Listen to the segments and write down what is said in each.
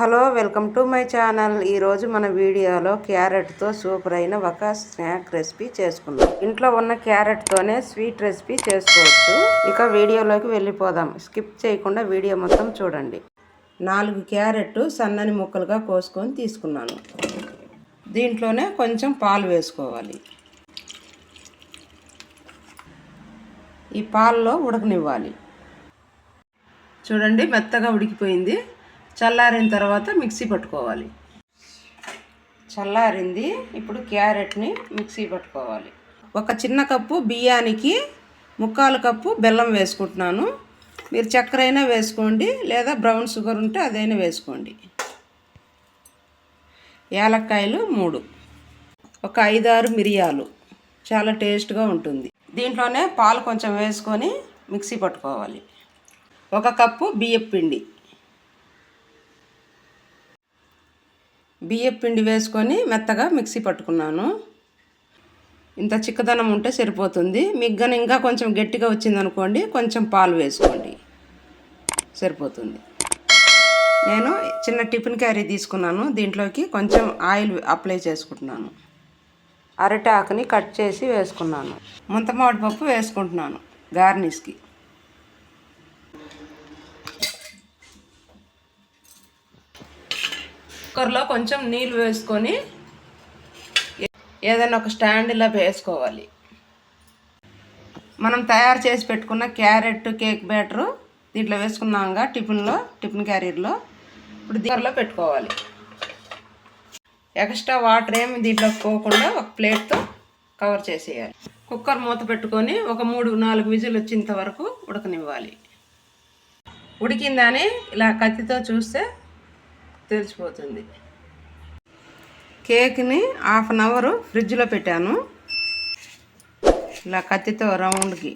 Hello welcome to my channel. ఈరోజు మన వీడియోలో క్యారెట్తో సూపర్ అయిన ఒక స్నాక్ రెసిపీ చేసుకుందాం. ఇంట్లో ఉన్న క్యారెట్తోనే స్వీట్ రెసిపీ చేసుకోవచ్చు. ఇక వీడియోలోకి వెళ్ళిపోదాం. స్కిప్ చేయకుండా వీడియో మొత్తం చూడండి. నాలుగు క్యారెట్ సన్నని ముక్కలుగా కోసుకొని తీసుకున్నాను. దీంట్లోనే కొంచెం పాలు వేసుకోవాలి. ఈ పాలలో ఉడకనివ్వాలి. చూడండి మెత్తగా ఉడికిపోయింది. చల్లారిన తర్వాత మిక్సీ పట్టుకోవాలి. చల్లారింది ఇప్పుడు క్యారెట్ని మిక్సీ పట్టుకోవాలి. ఒక చిన్న కప్పు బియ్యానికి ముక్కాలు కప్పు బెల్లం వేసుకుంటున్నాను. మీరు చక్కెర అయినా వేసుకోండి లేదా బ్రౌన్ షుగర్ ఉంటే అదైనా వేసుకోండి. యాలక్కాయలు మూడు. ఒక ఐదారు మిరియాలు. చాలా టేస్ట్గా ఉంటుంది. దీంట్లోనే పాలు కొంచెం వేసుకొని మిక్సీ పట్టుకోవాలి. ఒక కప్పు బియ్యం పిండి. బియ్యం పిండి వేసుకొని మెత్తగా మిక్సీ పట్టుకున్నాను. ఇంత చిక్కదనం ఉంటే సరిపోతుంది. మిగ్గన ఇంకా కొంచెం గట్టిగా వచ్చిందనుకోండి కొంచెం పాలు వేసుకోండి. సరిపోతుంది. నేను చిన్న టిఫిన్ క్యారీ తీసుకున్నాను. దీంట్లోకి కొంచెం ఆయిల్ అప్లై చేసుకుంటున్నాను. అరటాకుని కట్ చేసి వేసుకున్నాను. ముంతమామిడి పప్పు వేసుకుంటున్నాను. గార్నిష్కి. కుక్కర్లో కొంచెం నీళ్ళు వేసుకొని ఏదైనా ఒక స్టాండ్ ఇలా వేసుకోవాలి. మనం తయారు చేసి పెట్టుకున్న క్యారెట్ కేక్ బ్యాటరు దీంట్లో వేసుకున్నాంగా టిఫిన్లో టిఫిన్ క్యారియర్లో ఇప్పుడు దీనిలో పెట్టుకోవాలి. ఎక్స్ట్రా వాటర్ ఏమి దీంట్లో పోకుండా ఒక ప్లేట్తో కవర్ చేసేయాలి. కుక్కర్ మూత పెట్టుకొని ఒక మూడు నాలుగు విజులు వచ్చేంత వరకు ఉడకనివ్వాలి. ఉడికిందని ఇలా కత్తితో చూస్తే తెరిచిపోతుంది కేక్ని హాఫ్ అన్ అవర్ ఫ్రిడ్జ్లో పెట్టాను. ఇలా కత్తితో రౌండ్కి.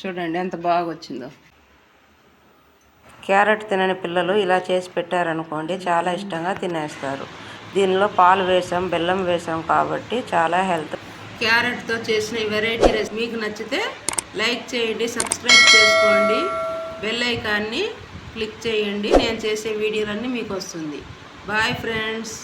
చూడండి ఎంత బాగా వచ్చిందో క్యారెట్ తినని పిల్లలు ఇలా చేసి పెట్టారనుకోండి చాలా ఇష్టంగా తినేస్తారు. దీనిలో పాలు వేసాం బెల్లం వేసాం కాబట్టి చాలా హెల్త్. క్యారెట్తో చేసిన వెరైటీ రెసిపీ మీకు నచ్చితే లైక్ చేయండి సబ్స్క్రైబ్ చేసుకోండి. బెల్ ఐకాన్ని క్లిక్ చేయండి. నేను చేసే వీడియోలన్నీ మీకు వస్తుంది. Bye friends.